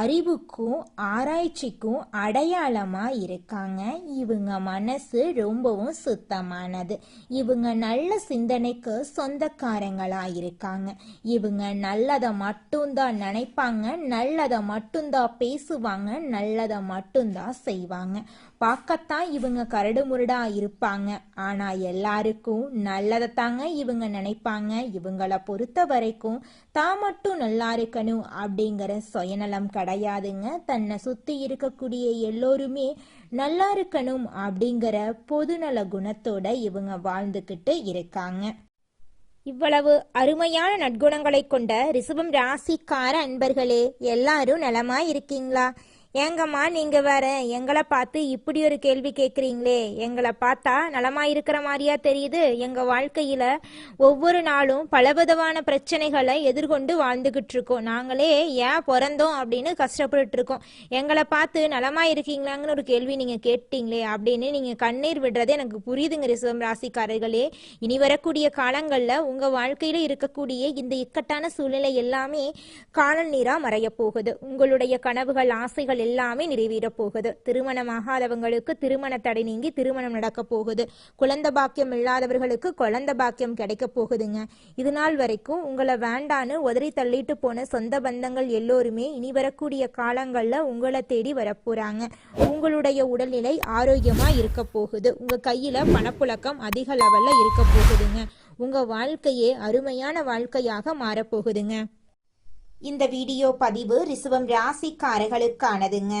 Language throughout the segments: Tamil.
அறிவுக்கும் ஆராய்ச்சிக்கும் அடையாளமா இருக்காங்க. இவங்க மனசு ரொம்பவும் சுத்தமானது. இவங்க நல்ல சிந்தனைக்கு சொந்தக்காரங்களா இருக்காங்க. இவங்க நல்லதை மட்டும்தான் நினைப்பாங்க. நல்லதை மட்டும்தான் பேசுவாங்க. நல்லதை மட்டும்தான் செய்வாங்க. பார்க்கத்தான் இவங்க கரடு முரடா இருப்பாங்க. ஆனா எல்லாருக்கும் நல்லதை தாங்க இவங்க நினைப்பாங்க. இவங்கள பொறுத்த வரைக்கும் தான் மட்டும் நல்லா இருக்கணும் அப்படிங்கிற சுயநலம் கிடையாதுங்க தன்னை சுத்தி இருக்கக்கூடிய எல்லோருமே நல்லா இருக்கணும் அப்படிங்கிற பொதுநல குணத்தோட இவங்க வாழ்ந்துக்கிட்டு இருக்காங்க. இவ்வளவு அருமையான நற்குணங்களை கொண்ட ரிசபம் ராசிக்கார அன்பர்களே எல்லாரும் நலமா இருக்கீங்களா ஏங்கம்மா நீங்க வேற எங்களை பார்த்து இப்படி ஒரு கேள்வி கேட்குறீங்களே. எங்களை பார்த்தா நலமா இருக்கிற மாதிரியா தெரியுது. எங்க வாழ்க்கையில ஒவ்வொரு நாளும் பலவிதமான பிரச்சனைகளை எதிர்கொண்டு வாழ்ந்துகிட்டு இருக்கோம் நாங்களே ஏன் பிறந்தோம் அப்படின்னு கஷ்டப்பட்டுட்டு இருக்கோம் எங்களை பார்த்து நலமா இருக்கீங்களாங்கன்னு ஒரு கேள்வி நீங்க கேட்டீங்களே அப்படின்னு நீங்க கண்ணீர் விடுறது எனக்கு புரியுதுங்க ரிசவம் ராசிக்காரர்களே. இனி வரக்கூடிய காலங்கள்ல உங்க வாழ்க்கையில இருக்கக்கூடிய இந்த இக்கட்டான சூழ்நிலை எல்லாமே காணல் நீரா மறைய போகுது உங்களுடைய கனவுகள் ஆசைகள் எல்லாமே நிறைவேறப் போகுது. திருமணமாகாதவங்களுக்கு திருமண தடை நீங்கி திருமணம் நடக்க போகுது. குழந்தை பாக்கியம் இல்லாதவர்களுக்கு குழந்தை பாக்கியம் கிடைக்க போகுதுங்க. இது நாள் வரைக்கும் உங்களை வேண்டான்னு உதறி தள்ளிட்டு போன சொந்த பந்தங்கள் எல்லோருமே இனி வரக்கூடிய காலங்களில் உங்களை தேடி வரப்போறாங்க உங்களுடைய உடல்நிலை ஆரோக்கியமா இருக்க போகுது. உங்க கையில பணப்புழக்கம் அதிக லெவல்ல இருக்க போகுதுங்க. உங்க வாழ்க்கையே அருமையான வாழ்க்கையாக மாறப்போகுதுங்க இந்த வீடியோ பதிவு ரிசுவம் ராசிக்காரர்களுக்கானதுங்க.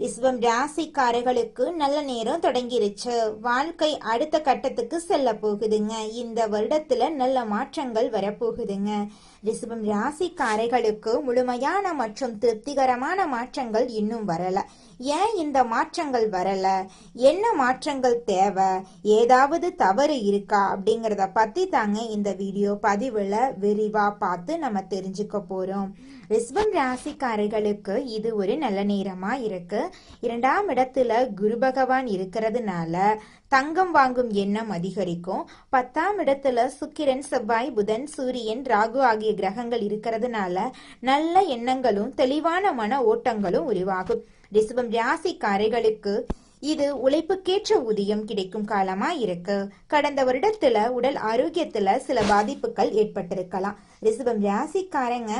இஸ்வம் ராசிக்காரர்களுக்கு நல்ல நேரம் தொடங்கிருச்சு. வாழ்க்கை அடுத்த கட்டத்துக்கு செல்ல போகுதுங்க. இந்த வருடத்துல நல்ல மாற்றங்கள் வரப்போகுதுங்க. ரிசுவம் ராசிக்காரர்களுக்கு முழுமையான மற்றும் திருப்திகரமான மாற்றங்கள் இன்னும் வரல. ஏன் இந்த மாற்றங்கள் வரல? என்ன மாற்றங்கள் தேவை? ஏதாவது தவறு இருக்கா? அப்படிங்கிறத பத்தி தாங்க இந்த வீடியோ பதிவுல விரிவா பார்த்து நம்ம தெரிஞ்சுக்க போறோம். ரிஸ்வம் ராசிக்காரர்களுக்கு இது ஒரு நல்ல நேரமா இருக்கு. இரண்டாம் இடத்துல குரு பகவான் இருக்கிறதுனால தங்கம் வாங்கும் எண்ணம் அதிகரிக்கும். பத்தாம் இடத்துல சுக்கிரன் செவ்வாய் புதன் சூரியன் ராகு ஆகிய கிரகங்கள் இருக்கிறதுனால நல்ல எண்ணங்களும் தெளிவான மன ஓட்டங்களும் உருவாகும். ரிசபம் ராசிக்காரைகளுக்கு இது உழைப்புக்கேற்ற ஊதியம் கிடைக்கும் காலமா இருக்கு. கடந்த வருடத்துல உடல் ஆரோக்கியத்துல சில பாதிப்புகள் ஏற்பட்டிருக்கலாம். ரிசபம் ராசிக்காரங்க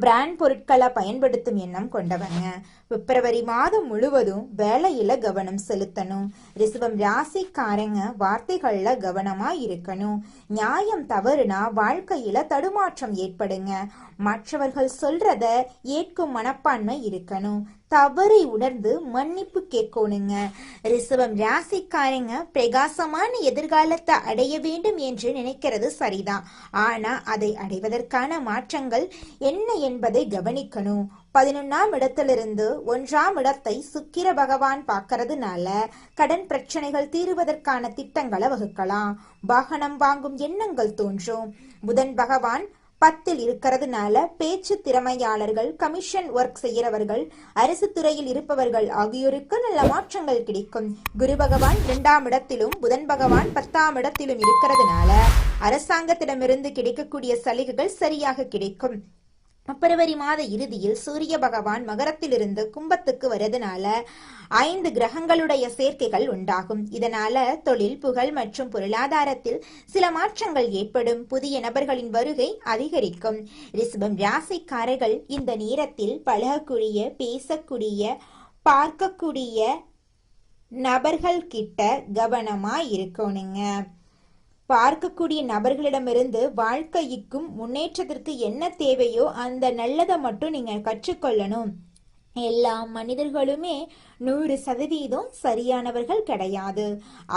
பிராண்ட் பொருட்களை பயன்படுத்தும் எண்ணம் கொண்டவங்க. பிப்ரவரி மாதம் முழுவதும் வேலையில கவனம் செலுத்தணும். ரிசவம் ராசிக்காரங்க வார்த்தைகள்ல கவனமா இருக்கணும். நியாயம் தவறுனா வாழ்க்கையில தடுமாற்றம் ஏற்படுங்க. மற்றவர்கள் சொல்றத ஏற்கும் மனப்பான்மை இருக்கணும். தவறை உணர்ந்து மன்னிப்பு கேட்கணுங்க. ரிசவம் ராசிக்காரங்க பிரகாசமான எதிர்காலத்தை அடைய வேண்டும் என்று நினைக்கிறது சரிதான். ஆனா அதை அடைவதற்கான மாற்றங்கள் என்ன என்பதை கவனிக்கணும். பதினொன்னாம் இடத்திலிருந்து ஒன்றாம் இடத்தை சுக்கிர பகவான் பார்க்கறதுனால கடன் பிரச்சனைகள் தீருவதற்கான திட்டங்களை வகுக்கலாம். வாகனம் வாங்கும் எண்ணங்கள் தோன்றும். புதன் பகவான் பத்தில் இருக்கிறதுனால பேச்சு திறமையாளர்கள் கமிஷன் ஒர்க் செய்கிறவர்கள் அரசு துறையில் இருப்பவர்கள் ஆகியோருக்கு நல்ல மாற்றங்கள் கிடைக்கும். குரு பகவான் இரண்டாம் இடத்திலும் புதன் பகவான் பத்தாம் இடத்திலும் இருக்கிறதுனால அரசாங்கத்திடமிருந்து கிடைக்கக்கூடிய சலுகைகள் சரியாக கிடைக்கும். பிப்ரவரி மாத இறுதியில் சூரிய பகவான் மகரத்திலிருந்து கும்பத்துக்கு வரதுனால ஐந்து கிரகங்களுடைய சேர்க்கைகள் உண்டாகும். இதனால தொழில் புகழ் மற்றும் பொருளாதாரத்தில் சில மாற்றங்கள் ஏற்படும். புதிய நபர்களின் வருகை அதிகரிக்கும். ரிஷபம் ராசிக்காரர்கள் இந்த நேரத்தில் பழகக்கூடிய பேசக்கூடிய பார்க்கக்கூடிய நபர்கள் கிட்ட கவனமா இருக்கணுங்க. பார்க்கக்கூடிய நபர்களிடமிருந்து வாழ்க்கைக்கும் முன்னேற்றத்திற்கு என்ன தேவையோ அந்த நல்லதை மட்டும் நீங்கள் கற்றுக்கொள்ளணும். எல்லா மனிதர்களுமே நூறு சதவீதம் சரியானவர்கள் கிடையாது.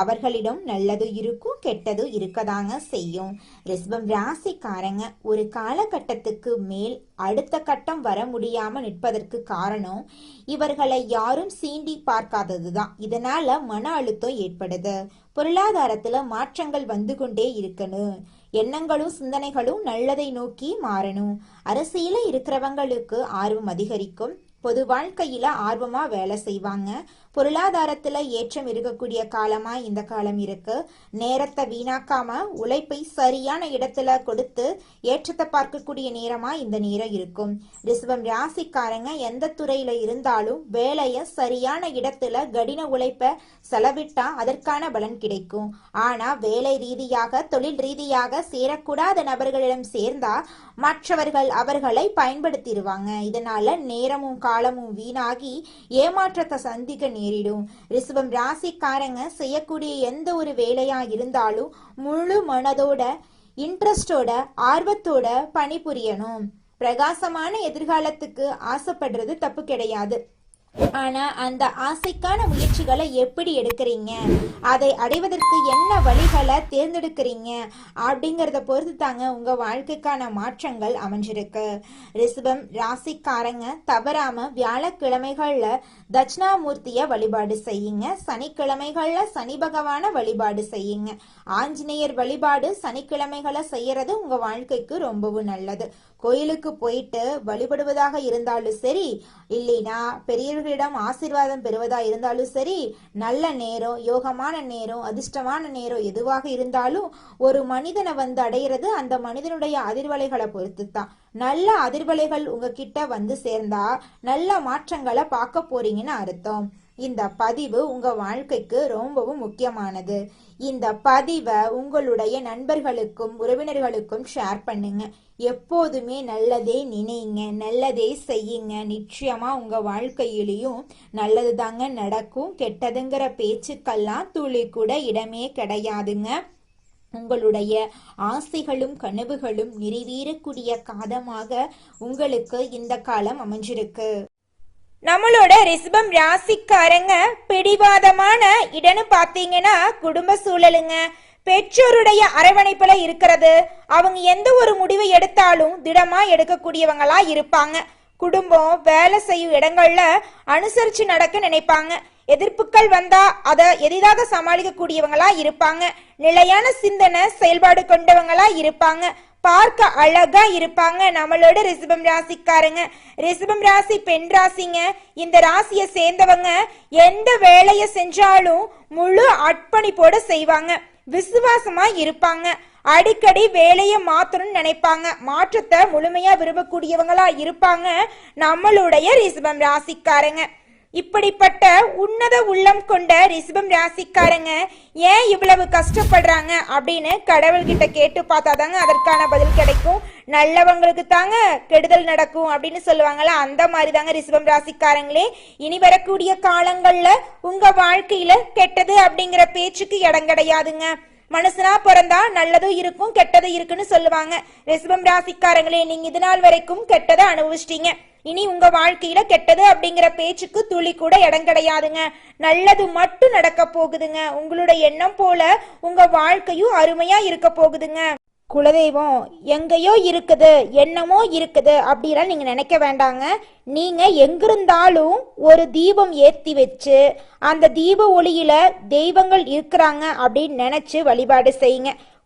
அவர்களிடம் நல்லது இருக்கும் கெட்டது இருக்கதாங்க செய்யும். ரிஷபம் ராசிக்காரங்க ஒரு காலகட்டத்துக்கு மேல் அடுத்த கட்டம் வர முடியாம நிற்பதற்கு காரணம் இவர்களை யாரும் சீண்டி பார்க்காததுதான். இதனால மன அழுத்தம் ஏற்படுது. பொருளாதாரத்துல மாற்றங்கள் வந்து கொண்டே இருக்கணும். எண்ணங்களும் சிந்தனைகளும் நல்லதை நோக்கி மாறணும். அரசியல இருக்கிறவங்களுக்கு ஆர்வம் அதிகரிக்கும். பொது வாழ்க்கையில ஆர்வமா வேலை செய்வாங்க. பொருளாதாரத்துல ஏற்றம் இருக்கக்கூடிய காலமா இந்த காலம் இருக்கு. நேரத்தை வீணாக்காம உழைப்பை சரியான இடத்துல கொடுத்து ஏற்றத்தை பார்க்கக்கூடிய நேரமா இந்த நேரம் இருக்கும். ரிசவம் ராசிக்காரங்க எந்த துறையில இருந்தாலும் வேலைய சரியான இடத்துல கடின உழைப்ப செலவிட்டா அதற்கான பலன் கிடைக்கும். ஆனா வேலை ரீதியாக தொழில் ரீதியாக சேரக்கூடாத நபர்களிடம் சேர்ந்தா மற்றவர்கள் அவர்களை பயன்படுத்திடுவாங்க. இதனால நேரமும் காலமும் வீணாகி ஏமாற்றத்தை சந்திக்க நேரிடும் ரிஷபம் ராசிக்காரங்க செய்யக்கூடிய எந்த ஒரு வேலையா இருந்தாலும் முழு மனதோட இன்ட்ரெஸ்டோட ஆர்வத்தோட பணிபுரியணும். பிரகாசமான எதிர்காலத்துக்கு ஆசைப்படுறது தப்பு கிடையாது. ஆனா அந்த ஆசைக்கான முயற்சிகளை எப்படி எடுக்கிறீங்க? அதை அடைவதற்கு என்ன வழிகளை தேர்ந்தெடுக்கிறீங்க? அப்படிங்கிறத பொறுத்து தாங்க உங்க வாழ்க்கைக்கான மாற்றங்கள் அமைஞ்சிருக்கு. ரிசபம் ராசிக்காரங்க தவறாம வியாழக்கிழமைகள்ல தட்சிணாமூர்த்திய வழிபாடு செய்யுங்க. சனிக்கிழமைகள்ல சனி பகவான வழிபாடு செய்யுங்க. ஆஞ்சநேயர் வழிபாடு சனிக்கிழமைகளை செய்யறது உங்க வாழ்க்கைக்கு ரொம்பவும் நல்லது. கோயிலுக்கு போயிட்டு வழிபடுவதாக இருந்தாலும் சரி இல்லைனா பெரியவர்களிடம் ஆசீர்வாதம் பெறுவதா இருந்தாலும் சரி நல்ல நேரம் யோகமான நேரம் அதிர்ஷ்டமான நேரம் எதுவாக இருந்தாலும் ஒரு மனிதனை வந்து அடையிறது அந்த மனிதனுடைய அதிர்வலைகளை பொறுத்து தான் நல்ல அதிர்வலைகள் உங்ககிட்ட வந்து சேர்ந்தா நல்ல மாற்றங்களை பார்க்க போறீங்கன்னு அர்த்தம். இந்த பதிவு உங்க வாழ்க்கைக்கு ரொம்பவும் முக்கியமானது. இந்த பதிவை உங்களுடைய நண்பர்களுக்கும் உறவினர்களுக்கும் ஷேர் பண்ணுங்க. எப்போதுமே நல்லதே நினைங்க நல்லதே செய்யுங்க. நிச்சயமா உங்க வாழ்க்கையிலையும் நல்லது தாங்க நடக்கும். கெட்டதுங்கிற பேச்சுக்கெல்லாம் துளி கூட இடமே கிடையாதுங்க. உங்களுடைய ஆசைகளும் கனவுகளும் நிறைவேறக்கூடிய காலமாக உங்களுக்கு இந்த காலம் அமைஞ்சிருக்கு. நம்மளோட ரிஷபம் ராசிக்காரங்க பிடிவாதமான இடம்னு பார்த்தீங்கன்னா குடும்ப சூழலுங்க. பெற்றோருடைய அரவணைப்புல இருக்கிறது. அவங்க எந்த ஒரு முடிவை எடுத்தாலும் திடமா எடுக்கக்கூடியவங்களா இருப்பாங்க. குடும்பம் வேலை செய்யும் இடங்கள்ல அனுசரிச்சு நடக்க நினைப்பாங்க. எதிர்ப்புகள் வந்தா அதை எளிதாக சமாளிக்கக்கூடியவங்களா இருப்பாங்க. நிலையான சிந்தனை செயல்பாடு கொண்டவங்களா இருப்பாங்க. பார்க்க அழகா இருப்பாங்க. நம்மளோட ரிசபம் ராசிக்காரங்க. ரிசபம் ராசி பெண் ராசிங்க. இந்த ராசியை சேர்ந்தவங்க எந்த வேலையை செஞ்சாலும் முழு அர்ப்பணிப்போட செய்வாங்க. விசுவாசமா இருப்பாங்க. அடிக்கடி வேலையை மாத்தணும்னு நினைப்பாங்க. மாற்றத்தை முழுமையா விரும்பக்கூடியவங்களா இருப்பாங்க நம்மளுடைய ரிசபம் ராசிக்காரங்க. இப்படிப்பட்ட உன்னத உள்ளம் கொண்ட ரிஷபம் ராசிக்காரங்க ஏன் இவ்வளவு கஷ்டப்படுறாங்க அப்படின்னு கடவுள்கிட்ட கேட்டு பார்த்தாதாங்க அதற்கான பதில் கிடைக்கும். நல்லவங்களுக்கு தாங்க கெடுதல் நடக்கும் அப்படின்னு சொல்லுவாங்கல்ல அந்த மாதிரி தாங்க ரிஷபம் ராசிக்காரங்களே. இனி வரக்கூடிய காலங்கள்ல உங்க வாழ்க்கையில கெட்டது அப்படிங்கிற பேச்சுக்கு இடம் கிடையாதுங்க. மனுஷனா பிறந்தா நல்லதும் இருக்கும் கெட்டதும் இருக்குன்னு சொல்லுவாங்க. ரிஷபம் ராசிக்காரங்களே நீங்க இது நாள் வரைக்கும் கெட்டதை அனுபவிச்சிட்டீங்க. இனி உங்க வாழ்க்கையில கெட்டது அப்படிங்கிற பேச்சுக்கு துளி கூட இடம் கிடையாதுங்க. நல்லது மட்டும் நடக்க போகுதுங்க. உங்களோட எண்ணம் போல உங்க வாழ்க்கையும் அருமையா இருக்க போகுதுங்க. குலதெய்வம் எங்கேயோ இருக்குது என்னமோ இருக்குது அப்படிலாம் நீங்கள் நினைக்க வேண்டாங்க. நீங்கள் எங்கிருந்தாலும் ஒரு தீபம் ஏற்றி வச்சு அந்த தீப ஒளியில் தெய்வங்கள் இருக்கிறாங்க அப்படின்னு நினச்சி வழிபாடு செய்யுங்க.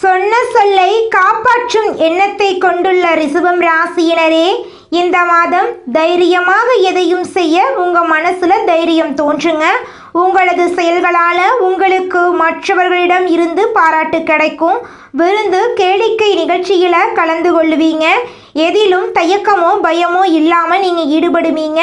சொன்ன சொல்லை காப்பாற்றும் எண்ணத்தை கொண்டுள்ள ரிசபம் ராசியினரே இந்த மாதம் தைரியமாக எதையும் செய்ய உங்க மனசுல தைரியம் தோன்றுங்க. உங்களது செயல்களால உங்களுக்கு மற்றவர்களிடம் இருந்து பாராட்டு கிடைக்கும். விருந்து கேளிக்கை நிகழ்ச்சியில கலந்து கொள்ளுவீங்க எதிலும் தயக்கமோ பயமோ இல்லாம நீங்க ஈடுபடுவீங்க.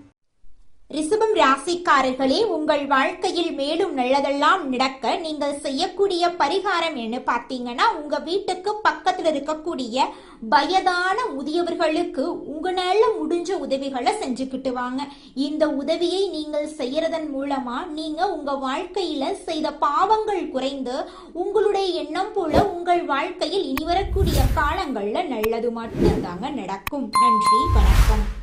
ரிசபம் ராசிக்காரர்களே உங்கள் வாழ்க்கையில் மேலும் நல்லதெல்லாம் நடக்க நீங்கள் செய்யக்கூடிய பரிகாரம் என்ன பார்த்தீங்கன்னா உங்க வீட்டுக்கு பக்கத்தில் இருக்கக்கூடிய வயதான முதியவர்களுக்கு உங்களால முடிஞ்ச உதவிகளை செஞ்சுக்கிட்டு வாங்க. இந்த உதவியை நீங்கள் செய்யறதன் மூலமா நீங்க உங்க வாழ்க்கையில செய்த பாவங்கள் குறைந்து உங்களுடைய எண்ணம் போல உங்கள் வாழ்க்கையில் இனி வரக்கூடிய காலங்கள்ல நல்லது மட்டும்தாங்க நடக்கும். நன்றி வணக்கம்.